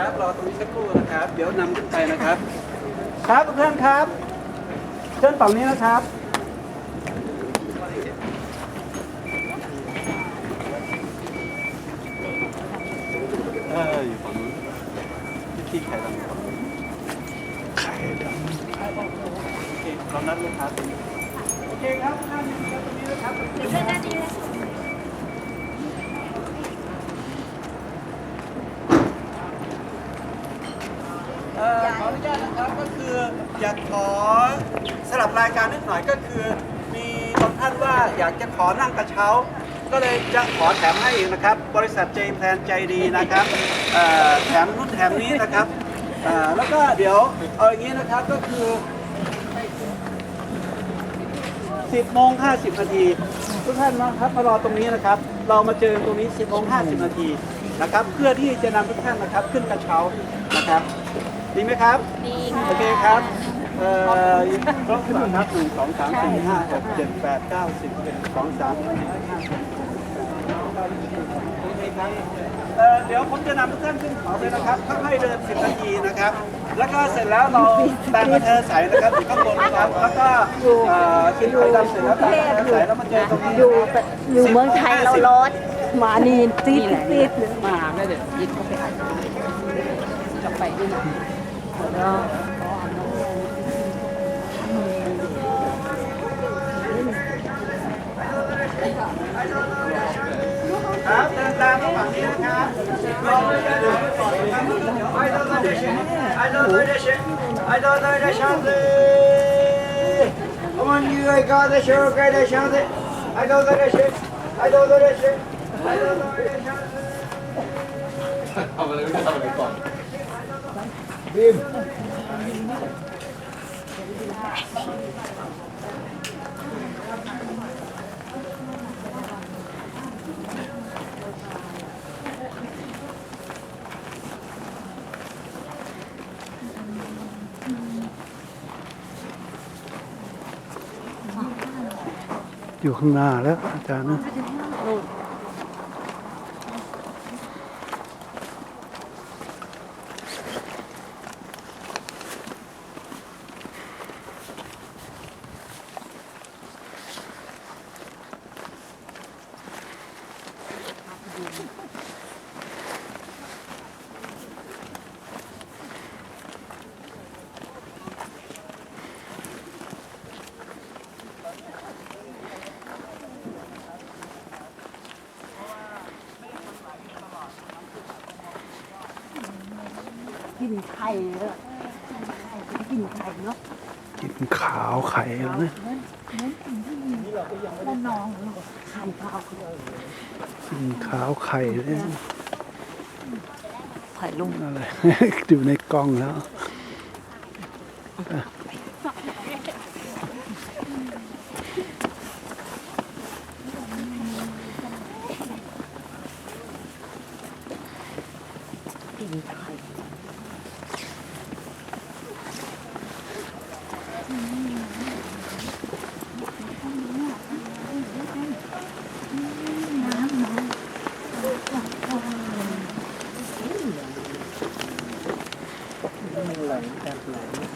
ครับ รอตรงนี้สักครู่นะครับ เดี๋ยวนำขึ้นไปนะครับ ครับเพื่อนครับเพื่อนฝั่งนี้นะครับ เอออยู่ฝั่งนู้นที่ที่ไข่ดำอยู่ฝั่งนู้นไข่ดโอเคเรานัดลูกค้าตรงนี้โอเคครับนั่งอยู่ตรงนี้นะครับเดี๋ยวเพื่อนน่าจะอยู่ในสุด เอ่อขออนุญาตนะครับก็คืออยากขอสลับรายการนิดหน่อยก็คือ มีบางท่านว่าอยากจะขอนั่งกระเช้า ก็เลยจะขอแถมให้เองนะครับ บริษัทเจมแพลนใจดีนะครับเอ่อแถมรุ่นแถมนี้นะครับเอ่อแล้วก็เดี๋ยวเอาอย่างนี้นะครับก็คือ 10โมง50 นาทีทุกท่านนะครับมารอตรงนี้นะครับ เรามาเจอตรงนี้ 10โมง50 นาทีนะครับ เพื่อที่จะนำทุกท่านนะครับขึ้นกระเช้านะครับ ดีไหมครับ ดีค่ะโอเคครับเอ่อครบสิบครับหนึ่งสองสามสี่ห้าหกเจ็ดแปดเก้าสิบเอ็ดสองสามสี่ห้าหกเจ็ดแปดเก้าสิบโอเคครับเอ่อเดี๋ยวผมจะนำทุกท่านขึ้นเขาเลยนะครับค่อยๆเดินสิบนาทีนะครับ แล้วก็เสร็จแล้วเราแต่งกระเทอใสนะครับอยู่ข้างบนนะครับ แล้วก็เอ่อกินไข่ดำเสร็จแล้วแต่งกระเทอใสแล้วมาเจอตรงนี้อยู่แต่อยู่เมืองไทยเราร้อนมานี่ติดติดเลยมาได้เดี๋ยวยิดเข้าไปอ่านจะไปด้วยนะเนาะ ครับเดินตามฝั่งนี้นะครับเราไม่ได้เดินก่อนนะครับเดี๋ยวไอ้เราเลยเชไอ้เราเลยเชไอ้เราเลยเชเลย Come on you I got the show okay the show I know the sh I know the sh I know the sh ำทำอะไรไม่ได้ทำอะไรก่อน อยู่ข้างหน้าแล้วอาจารย์นะ กินไข่เลยกินไข่เนาะกินขาวไข่แล้วนะแล้วน้องไข่ข้าวกินขาวไข่เลยไข่ลุงอะไรอยู่ในกล้องแล้วกินไข่ มั